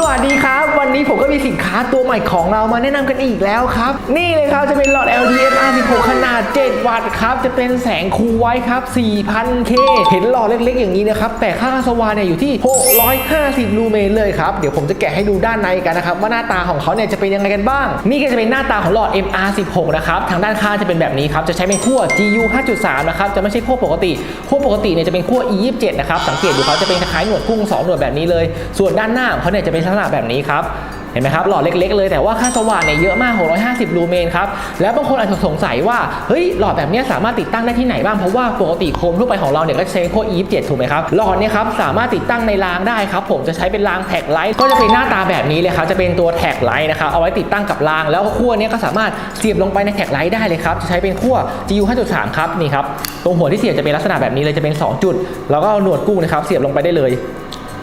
สวัสดีครับ วันนี้ผมก็มีสินค้าตัวใหม่ของเรามาแนะนำกันอีกแล้วครับ นี่เลยครับจะเป็นหลอด LDF R16 ขนาด 7 วัตต์ครับ จะเป็นแสงคูไว้ครับ 4,000K เห็นหลอดเล็กๆอย่างนี้นะครับ แต่ค่าสว่างเนี่ยอยู่ที่ 650 ลูเมนเลยครับ เดี๋ยวผมจะแกะให้ดูด้านในกันนะครับ ว่าหน้าตาของเขาเนี่ยจะเป็นยังไงกันบ้าง นี่ก็จะเป็นหน้าตาของหลอด MR16 นะครับทางด้านข้างจะเป็นแบบนี้ครับจะใช้เป็นขั้ว GU 5.3 นะครับจะไม่ใช่ขั้วปกติขั้วปกติเนี่ยจะเป็นขั้ว E27 นะครับสังเกตดูเขาจะเป็นคล้ายหนวดกุ้งสองหนวดแบบนี้เลย ส่วนด้านหน้าของเขาเนี่ยจะเป็นลักษณะแบบนี้ครับเห็นไหมครับหลอดเล็ก ๆ เลยแต่ว่าค่าสว่างเนี่ยเยอะมาก 650 ลูเมนครับ แล้วบางคนอาจจะสงสัยว่าเฮ้ยหลอดแบบนี้สามารถติดตั้งได้ที่ไหนบ้าง เพราะว่าปกติโคมทั่วไปของเราเนี่ยก็ใช้พวก E27 ถูกไหมครับ หลอดเนี่ยครับสามารถติดตั้งในรางได้ครับ ผมจะใช้เป็นรางแท็กไลท์ก็จะเป็นหน้าตาแบบนี้เลยครับ จะเป็นตัวแท็กไลท์นะครับเอาไว้ติดตั้งกับราง แล้วขั้วเนี้ยก็สามารถเสียบลงไปในแท็กไลท์ได้เลยครับจะใช้เป็นขั้ว GU 5.3ครับนี่ครับตรงหัวที่เสียบจะเป็นลักษณะแบบนี้เลยจะเป็น 2 จุด แล้วก็หนวดกุ้งนะครับเสียบลงไปได้เลย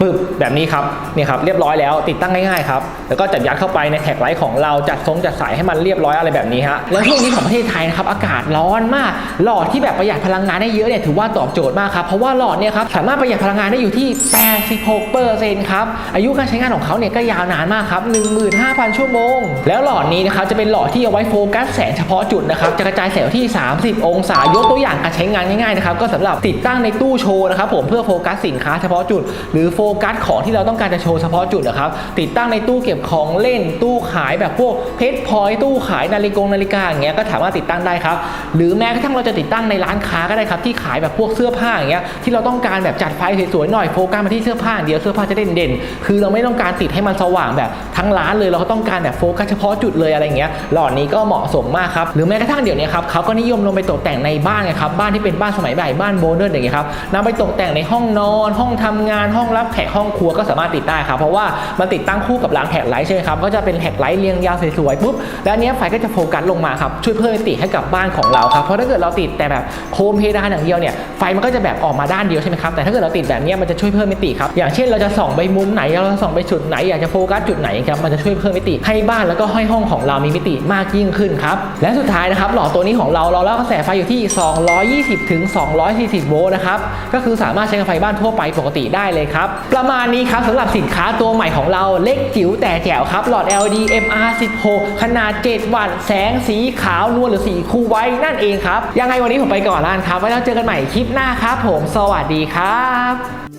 ปึ๊บแบบนี้ครับนี่ครับเรียบร้อยแล้วติดตั้งง่ายๆครับแล้วก็จับยัดเข้าไปในแท็กไลท์ของเราจัดทรงจัดสายให้มันเรียบร้อยอะไรแบบนี้ฮะแล้วช่วงนี้ของประเทศไทยนะครับอากาศร้อนมาก หลอดที่แบบประหยัดพลังงานได้เยอะเนี่ยถือว่าตอบโจทย์มากครับเพราะว่าหลอดเนี่ยครับสามารถประหยัดพลังงานได้อยู่ที่ 86%ครับอายุการใช้งานของเขาเนี่ยก็ยาวนานมากครับ15,000 ชั่วโมง แล้วหลอดนี้นะครับจะเป็นหลอดที่เอาไว้โฟกัสแสงเฉพาะจุดนะครับจะกระจายแสงที่ 30 องศายกตัวอย่างการใช้งานง่ายๆนะครับก็สำหรับติดตั้งในตู้โชว์นะครับผมเพื่อโฟกัสสินค้าเฉพาะจุดหรือโฟกัสของที่เราต้องการจะโชว์เฉพาะจุดนะครับ ติดตั้งในตู้เก็บของเล่นตู้ขายแบบพวกเพชรพลอยตู้ขายนาฬิกงนาฬิกาอย่างเงี้ยก็สามารถติดตั้งได้ครับ หรือแม้กระทั่งเราจะติดตั้งในร้านค้าก็ได้ครับที่ขายแบบพวกเสื้อผ้าอย่างเงี้ยที่เราต้องการแบบจัดไฟสวยๆหน่อยโฟกัสมาที่เสื้อผ้าเดียวเสื้อผ้าจะเด่นเด่นๆคือเราไม่ต้องการติดให้มันสว่างแบบทั้งร้านเลยเราก็ต้องการแบบโฟกัสเฉพาะจุดเลยอะไรเงี้ยหลอดนี้ก็เหมาะสมมากครับหรือแม้กระทั่งเดี๋ยวนี้ครับเขาก็นิยมลงไปตกแต่งในบ้านไงครับบ้านที่เป็นบ้านสมัยใหม่บ้านโบเดิร์นอย่างเงี้ยครับนำไปตกแต่งในห้องนอน ห้องทำงานห้องรับแขกห้องครัวก็สามารถติดได้ครับ เพราะว่ามันติดตั้งคู่กับรางแท็กไลท์ใช่ไหมครับก็จะเป็นแท็กไลท์เรียงยาวสวยๆปุ๊บแล้วอันเนี้ยไฟก็จะโฟกัสลงมาครับช่วยเพิ่มมิติให้กับบ้านของเราครับเพราะถ้าเกิดเราติดแต่แบบโคมเพดานอย่างเดียวเนี่ยไฟมันก็จะแบบออกมาด้านเดียวใช่ไหมครับแต่ถ้าเกิดเราติดแบบเนี้ยมันจะช่วยเพิ่มมิติครับอย่างเช่นเราจะส่องไปมุมไหนเราส่องไปจุดไหนอยากจะโฟกัสจุดไหนครับมันจะช่วยเพิ่มมิติให้บ้านแล้วก็ให้ห้องของเรามีมิติมากยิ่งขึ้นครับและสุดท้ายนะครับหลอดตัวนี้ของเราเรารับกระแสไฟอยู่ที่ 220ถึง240 โวลต์นะครับก็คือสามารถใช้กับไฟบ้านทั่วไปปกติได้เลยครับประมาณนี้ครับสำหรับสินค้าตัวใหม่ของเราเล็กจิ๋วแต่แจ๋วครับ หลอด LED MR16 ขนาด 7 วัตต์ แสงสีขาวนวลหรือสีคูไว้นั่นเองครับ ยังไงวันนี้ผมไปก่อนแล้วกันครับ ไว้แล้วเจอกันใหม่คลิปหน้าครับผม สวัสดีครับ